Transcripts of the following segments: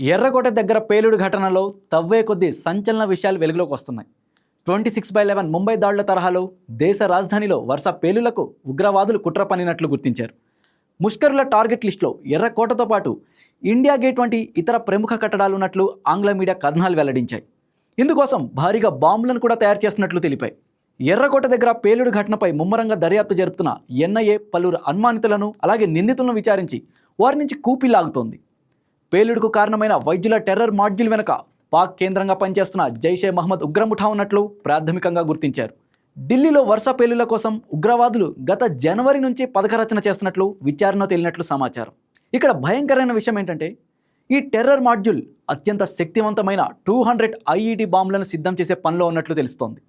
ఎర్రకోట దగ్గర పేలుడు ఘటనలో తవ్వే కొద్దీ సంచలన విషయాలు వెలుగులోకి వస్తున్నాయి. Twenty six by eleven Mumbai దాడుల తరహాలో దేశ రాజధానిలో వరుస పేలులకు ఉగ్రవాదులు కుట్ర పనినట్లు గుర్తించారు. ముష్కరుల టార్గెట్ లిస్టులో ఎర్రకోటతో పాటు ఇండియా గేట్ వంటి ఇతర ప్రముఖ కట్టడాలు ఉన్నట్లు ఆంగ్ల మీడియా కథనాలు వెల్లడించాయి. ఇందుకోసం భారీగా బాంబులను కూడా తయారు చేస్తున్నట్లు తెలిపాయి. ఎర్రకోట దగ్గర పేలుడు ఘటనపై ముమ్మరంగా దర్యాప్తు జరుపుతున్న ఎన్ఐఏ పలువురు అనుమానితులను అలాగే నిందితులను విచారించి వారి నుంచి కూపి లాగుతోంది. పేలుడుకు కారణమైన వైద్యుల టెర్రర్ మాడ్యూల్ వెనుక పాక్ కేంద్రంగా పనిచేస్తున్న జైషే మహమ్మద్ ఉగ్రముఠా ఉన్నట్లు ప్రాథమికంగా గుర్తించారు. ఢిల్లీలో వరుస పేలుల కోసం ఉగ్రవాదులు గత జనవరి నుంచి పథకరచన చేస్తున్నట్లు విచారణ తేలినట్లు సమాచారం. ఇక్కడ భయంకరమైన విషయం ఏంటంటే ఈ టెర్రర్ మాడ్యూల్ అత్యంత శక్తివంతమైన టూ హండ్రెడ్ ఐఈడి బాంబులను సిద్ధం చేసే పనిలో ఉన్నట్లు తెలుస్తోంది.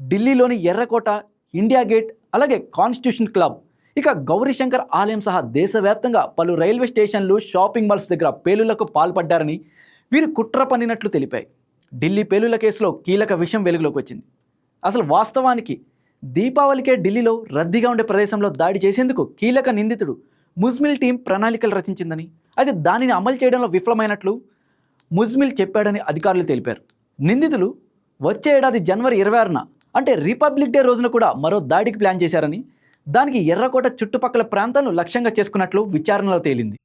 ఢిల్లీలోని ఎర్రకోట ఇండియా గేట్ అలాగే కాన్స్టిట్యూషన్ క్లబ్ ఇక గౌరీశంకర్ ఆలయం సహా దేశవ్యాప్తంగా పలు రైల్వే స్టేషన్లు షాపింగ్ మాల్స్ దగ్గర పేలులకు పాల్పడ్డారని వీరు కుట్ర పన్నినట్లు తెలిపాయి. ఢిల్లీ పేలుల కేసులో కీలక విషయం వెలుగులోకి వచ్చింది. అసలు వాస్తవానికి దీపావళికే ఢిల్లీలో రద్దీగా ఉండే ప్రదేశంలో దాడి చేసేందుకు కీలక నిందితుడు ముజ్మిల్ టీం ప్రణాళికలు రచించిందని అయితే దానిని అమలు చేయడంలో విఫలమైనట్లు ముజ్మిల్ చెప్పాడని అధికారులు తెలిపారు. నిందితులు వచ్చే ఏడాది జనవరి ఇరవై ఆరున అంటే రిపబ్లిక్ డే రోజున కూడా మరో దాడికి ప్లాన్ చేశారని దానికి ఎర్రకోట చుట్టుపక్కల ప్రాంతాలను లక్ష్యంగా చేసుకున్నట్లు విచారణలో తేలింది.